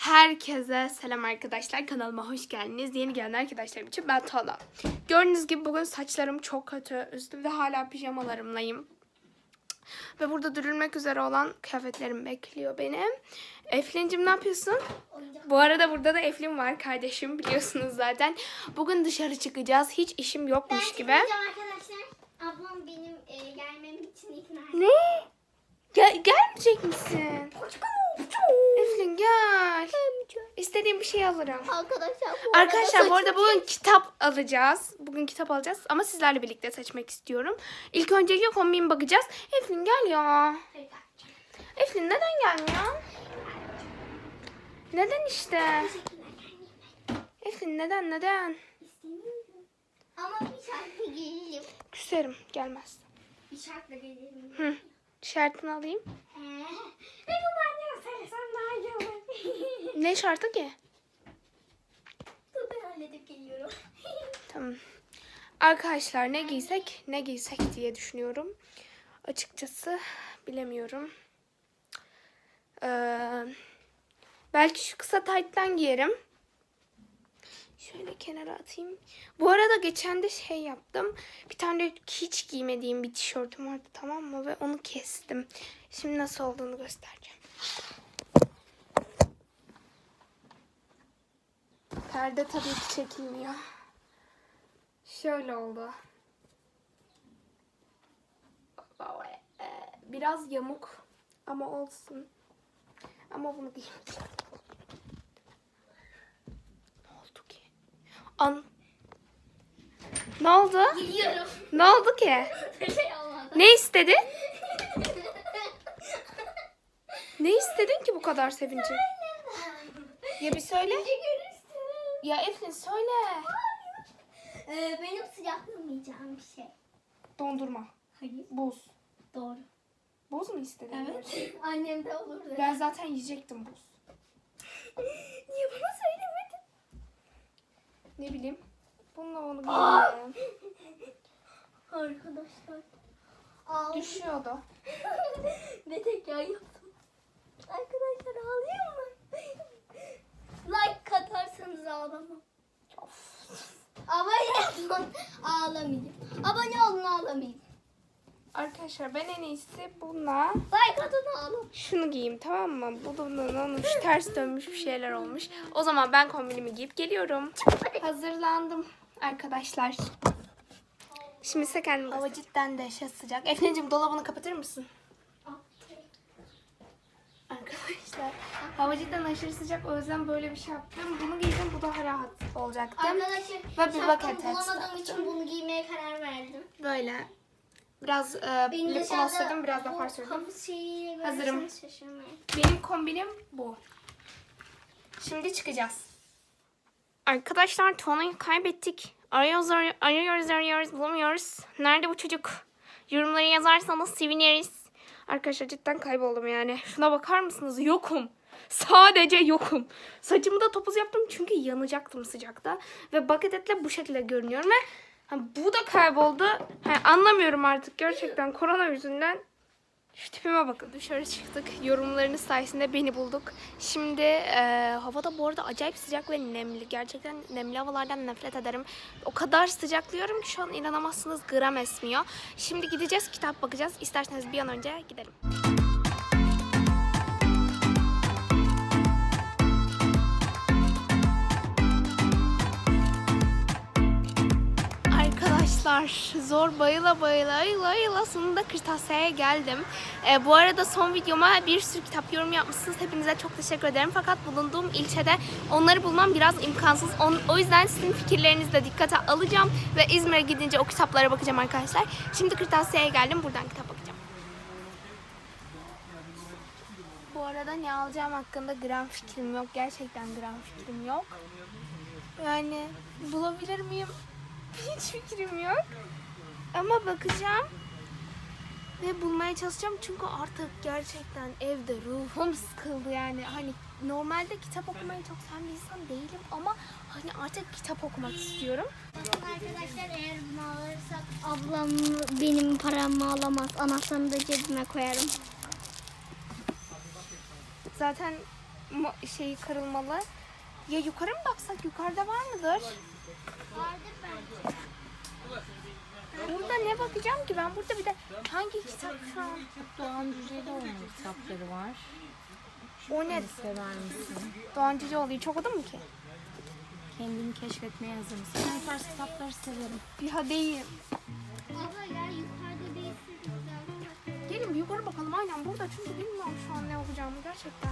Herkese selam arkadaşlar. Kanalıma hoş geldiniz. Yeni gelen arkadaşlarım için ben Tala. Gördüğünüz gibi bugün saçlarım çok kötü. Üstümde hala pijamalarımlayım. Ve burada dürülmek üzere olan kıyafetlerim bekliyor beni. Eflin'cim ne yapıyorsun? Bu arada burada da Eflin var kardeşim biliyorsunuz zaten. Bugün dışarı çıkacağız. Hiç işim yokmuş ben gibi. arkadaşlar. Ablam benim e, gelmem için ikna. Ne? Gel, gelmeyecek misin? Gel. İstediğim bir şey alırım. Arkadaşlar bu Arkadaşlar bu arada bugün kitap alacağız. Bugün kitap alacağız ama sizlerle birlikte seçmek istiyorum. İlk önce kombin bakacağız. Eflin gel ya. Eflin neden gelmiyor? Neden işte? Eflin neden neden? Ama bir şartla gelirim. Küserim gelmez. Bir şartla gelirim. Hı. Şartını alayım. Ee, ve bu iyi olur. Ne şartı ki? Dur ben halledip geliyorum. Tamam. Arkadaşlar ne giysek ne giysek diye düşünüyorum. Açıkçası bilemiyorum. Ee, belki şu kısa tayttan giyerim. Şöyle kenara atayım. Bu arada geçen de şey yaptım. Bir tane hiç giymediğim bir tişörtüm vardı tamam mı? Ve onu kestim. Şimdi nasıl olduğunu göstereceğim. Perde tabii ki çekilmiyor. Şöyle oldu. Biraz yamuk ama olsun. Ama bunu giymeyeceğim. Ne oldu ki? An Ne oldu? Gidiyorum. Ne oldu ki? Şey. Ne istedi? Ne istedin ki bu kadar sevince? Ya bir söyle. Ya Eflin söyle. Ee, benim sıcaklamayacağım bir şey. Dondurma. Hayır. Buz. Doğru. Buz mu istedin? Evet. Annem de olurdu. Ben zaten yiyecektim buz. Niye bana söylemedin? Ne bileyim. Bununla onu giyeyim. Arkadaşlar. Ağlı. Düşüyordu. ne tekrar yaptım. Arkadaşlar ağlıyor mu? like katarsanız ağlamam. Of. Abone olun ağlamayayım. Abone olun ağlamayayım. Arkadaşlar ben en iyisi bununla Like atın ağlam. şunu giyeyim tamam mı? Bu da bunun olmuş ters dönmüş bir şeyler olmuş. O zaman ben kombinimi giyip geliyorum. Hazırlandım arkadaşlar. Şimdi ise kendimi Hava cidden dehşet sıcak. Efendim dolabını kapatır mısın? Arkadaşlar hava cidden aşırı sıcak o yüzden böyle bir şey yaptım. Bunu giydim bu daha rahat olacaktı. Arkadaşlar Ve bir şapkamı bucket bulamadığım taktım. için bunu giymeye karar verdim. Böyle biraz e, Benim lip gloss sürdüm biraz da far sürdüm. Hazırım. Benim kombinim bu. Şimdi çıkacağız. Arkadaşlar Tona'yı kaybettik. Arıyoruz, arıyoruz, arıyoruz, bulamıyoruz. Nerede bu çocuk? Yorumları yazarsanız seviniriz. Arkadaşlar cidden kayboldum yani. Şuna bakar mısınız? Yokum. Sadece yokum. Saçımı da topuz yaptım çünkü yanacaktım sıcakta. Ve bucket hatle bu şekilde görünüyorum ve bu da kayboldu. Ha, anlamıyorum artık gerçekten korona yüzünden. Şu tipime bakın dışarı çıktık. Yorumlarınız sayesinde beni bulduk. Şimdi e, havada bu arada acayip sıcak ve nemli. Gerçekten nemli havalardan nefret ederim. O kadar sıcaklıyorum ki şu an inanamazsınız gram esmiyor. Şimdi gideceğiz kitap bakacağız. İsterseniz bir an önce gidelim. Arkadaşlar zor bayıla bayıla ayıla ayıla sonunda kırtasiyeye geldim. Ee, bu arada son videoma bir sürü kitap yorum yapmışsınız. Hepinize çok teşekkür ederim. Fakat bulunduğum ilçede onları bulmam biraz imkansız. On- o yüzden sizin fikirlerinizi de dikkate alacağım. Ve İzmir'e gidince o kitaplara bakacağım arkadaşlar. Şimdi kırtasiyeye geldim. Buradan kitap bakacağım. Bu arada ne alacağım hakkında gram fikrim yok. Gerçekten gram fikrim yok. Yani bulabilir miyim? Fikrim yok. Ama bakacağım. Ve bulmaya çalışacağım çünkü artık gerçekten evde ruhum sıkıldı yani. Hani normalde kitap okumayı çok seven bir insan değilim ama hani artık kitap okumak istiyorum. Arkadaşlar eğer bunu alırsak ablam benim paramı alamaz. Anahtarını da cebime koyarım. Zaten şeyi kırılmalı. Ya yukarı mı baksak? Yukarıda var mıdır? Vardır bence. Burada ne bakacağım ki ben? Burada bir de hangi kitap şu an? Doğan Cüceloğlu'nun kitapları var. O ne? Sever misin? Doğan Cüceoğlu hiç okudun mu ki? Kendini keşfetmeye hazır mısın? Ben tarz kitapları severim. Ya değil. Baba gel yukarıda bir kitaplar. Gelin bir yukarı bakalım. Aynen burada çünkü bilmiyorum şu an ne okuyacağımı gerçekten.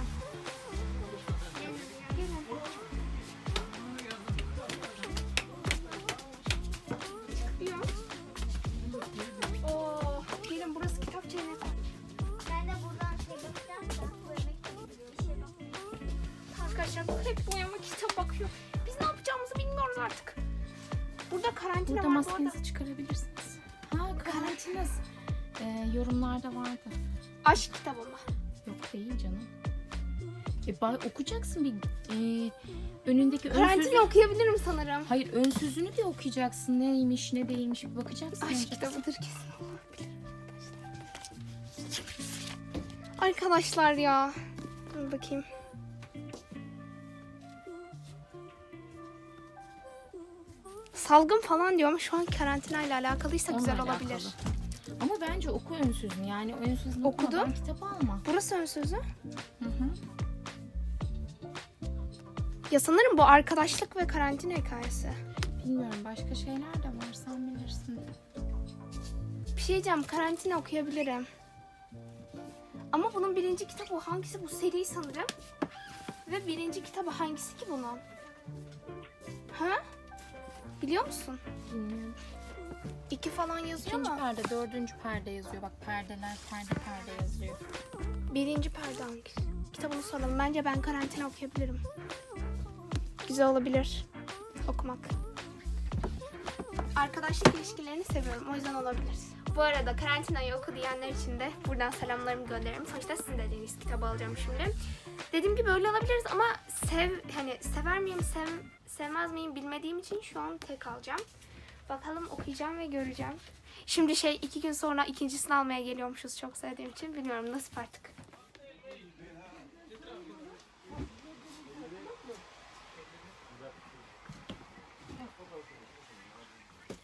Arkadaşlar bu hep boyama kitap bakıyor. Biz ne yapacağımızı bilmiyoruz artık. Burada karantina Burada var bu maskenizi çıkarabilirsiniz. Ha karantinaz. Ee, yorumlarda vardı. Aşk kitabı mı? Yok değil canım. E, bay, okuyacaksın bir e, önündeki ön Karantina sözü- okuyabilirim sanırım. Hayır ön sözünü de okuyacaksın. Neymiş ne değilmiş bir bakacaksın. Aşk kitabıdır kesin. Arkadaşlar ya. Dur bakayım. Salgın falan diyor ama şu an karantina ile alakalıysa Onunla güzel alakalı. olabilir. Ama bence oku ön sözünü. Yani ön sözünü Okudum. okumadan kitap alma. Burası ön sözü. Hı hı. Ya sanırım bu arkadaşlık ve karantina hikayesi. Bilmiyorum başka şeyler de var sen bilirsin. Bir şey diyeceğim karantina okuyabilirim. Ama bunun birinci kitabı hangisi? Bu seri sanırım. Ve birinci kitabı hangisi ki bunun? Ha? Biliyor musun? Bilmiyorum. İki falan yazıyor İkinci mu? perde, dördüncü perde yazıyor. Bak perdeler, perde perde yazıyor. Birinci perde hangisi? Kitabını soralım. Bence ben karantina okuyabilirim. Güzel olabilir okumak. Arkadaşlık ilişkilerini seviyorum. O yüzden olabilir. Bu arada karantinayı oku diyenler için de buradan selamlarımı gönderirim. Sonuçta sizin dediğiniz kitabı alacağım şimdi. Dediğim gibi öyle alabiliriz ama sev hani sever miyim sev, sevmez miyim bilmediğim için şu an tek alacağım. Bakalım okuyacağım ve göreceğim. Şimdi şey iki gün sonra ikincisini almaya geliyormuşuz çok sevdiğim için. Bilmiyorum nasip artık.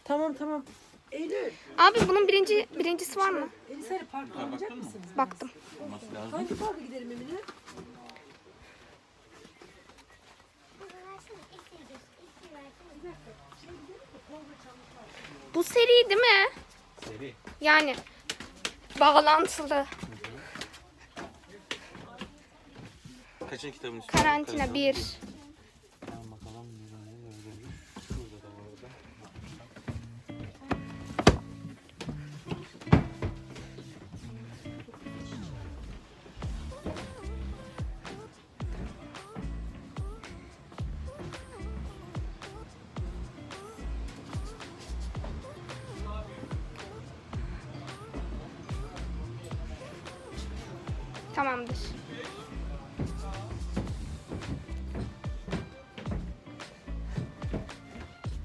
Tamam tamam. Eylül, Abi bunun birinci birincisi var mı? Elisari Park'a oynayacak mısınız? Baktım. Hangi parka gidelim Emine? Bu seri değil mi? Seri. Yani bağlantılı. Kaçın kitabın üstü? Karantina 1. Tamamdır.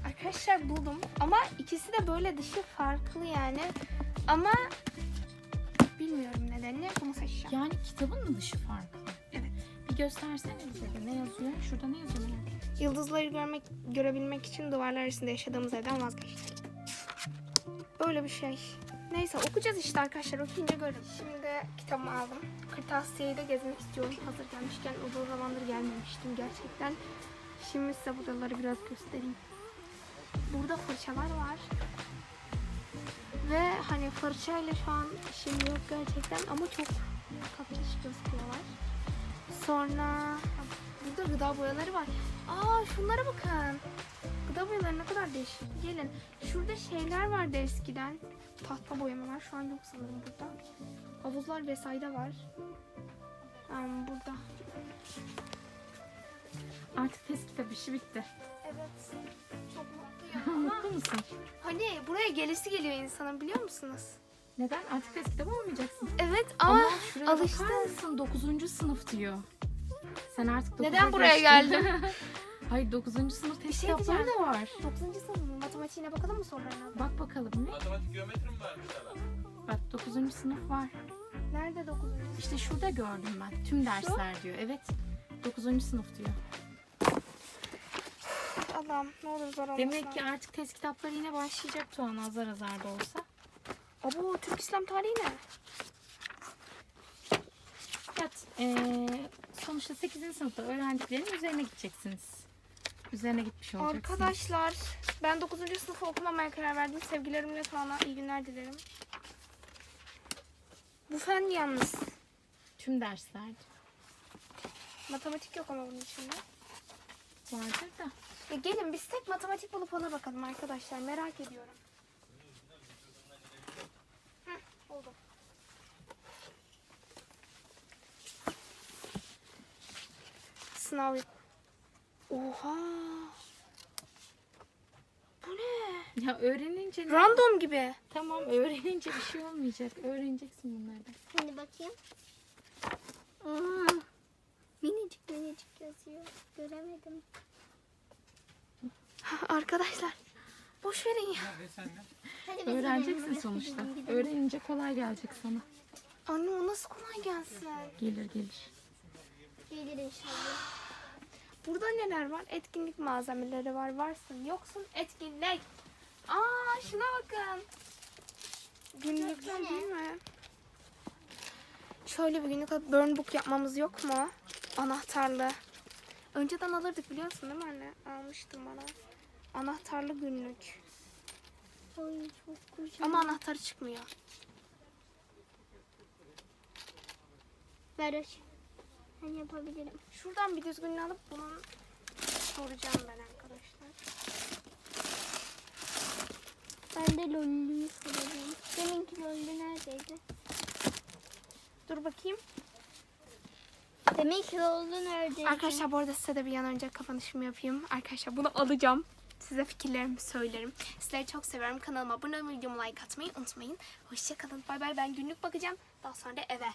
Arkadaşlar buldum ama ikisi de böyle dışı farklı yani. Ama bilmiyorum nedenini bunu seçeceğim. Yani kitabın mı dışı farklı? Evet. Bir göstersene bize de. Ne yazıyor? Şurada ne yazıyor? Yıldızları görmek, görebilmek için duvarlar arasında yaşadığımız evden vazgeçtik. Böyle bir şey. Neyse okuyacağız işte arkadaşlar. Okuyunca görürüm. Şimdi kitabımı aldım. Kırtasiyeyi de gezmek istiyorum. Hazır gelmişken uzun zamandır gelmemiştim gerçekten. Şimdi size buraları biraz göstereyim. Burada fırçalar var. Ve hani fırçayla şu an işim yok gerçekten ama çok tatlış gözüküyorlar. Sonra burada gıda boyaları var. Aa şunlara bakın. Gıda boyaları ne kadar değişik. Gelin. Şurada şeyler vardı eskiden. Tahta boyama var. Şu an yok sanırım burada. Havuzlar vesaire var. Um, burada. Artık test kitap işi bitti. Evet. Çok mutluyum ama Mutlu musun? hani buraya gelesi geliyor insanın biliyor musunuz? Neden? Artık test kitabı olmayacaksın. Evet ama, Ama şuraya alıştım. bakar mısın? 9. sınıf diyor. Sen artık 9'a Neden buraya geldin? Hayır 9. sınıf test şey kitapları diyeceğim. da var. 9. sınıf matematiğine bakalım mı sorularına? Bak bakalım ne? Matematik geometri mi varmış? Bak 9. sınıf var. Nerede 9. İşte şurada gördüm ben. Tüm dersler diyor. Evet. 9. sınıf diyor. Allah'ım ne olur zor olmasın. Demek ki artık test kitapları yine başlayacak Tuğan azar azar da olsa. Abo Türk İslam tarihi ne? Evet, eee, sonuçta 8. sınıfta öğrendiklerinin üzerine gideceksiniz. Üzerine gitmiş olacaksınız. Arkadaşlar ben 9. sınıfı okumamaya karar verdim. Sevgilerimle sonra iyi günler dilerim. Bu fen yalnız. Tüm dersler Matematik yok ama bunun içinde. vardır da. Ya gelin biz tek matematik bulup ona bakalım arkadaşlar. Merak ediyorum. Heh, oldu. Sınav. Oha. Bu ne? Ya öğrenince ne? Random gibi. Tamam öğrenince bir şey olmayacak. Öğreneceksin bunlardan. Hadi bakayım. Aa, minicik minicik yazıyor. Göremedim. Arkadaşlar boş verin ya. Hadi. Öğreneceksin sonuçta. gidelim, gidelim. Öğrenince kolay gelecek sana. Anne o nasıl kolay gelsin? Gelir gelir. Gelir inşallah. Burada neler var? Etkinlik malzemeleri var. Varsın yoksun etkinlik. Aa şuna bakın. Günlükler ne? değil mi? Şöyle bir günlük burn book yapmamız yok mu? Anahtarlı. Önceden alırdık biliyorsun değil mi anne? Almıştım bana. Anahtarlı günlük. Ay çok güzel. Ama anahtarı çıkmıyor. Ver. Ben yapabilirim. Şuradan bir düzgününü alıp bunun soracağım ben arkadaşlar. Ben de lollüyü soracağım. Deminki lollü neredeydi? Dur bakayım. Deminki lollü neredeydi? Arkadaşlar bu arada size de bir an önce kapanışımı yapayım. Arkadaşlar bunu alacağım. Size fikirlerimi söylerim. Sizleri çok seviyorum. Kanalıma abone olmayı, videomu like atmayı unutmayın. Hoşçakalın. Bay bay. Ben günlük bakacağım. Daha sonra da eve.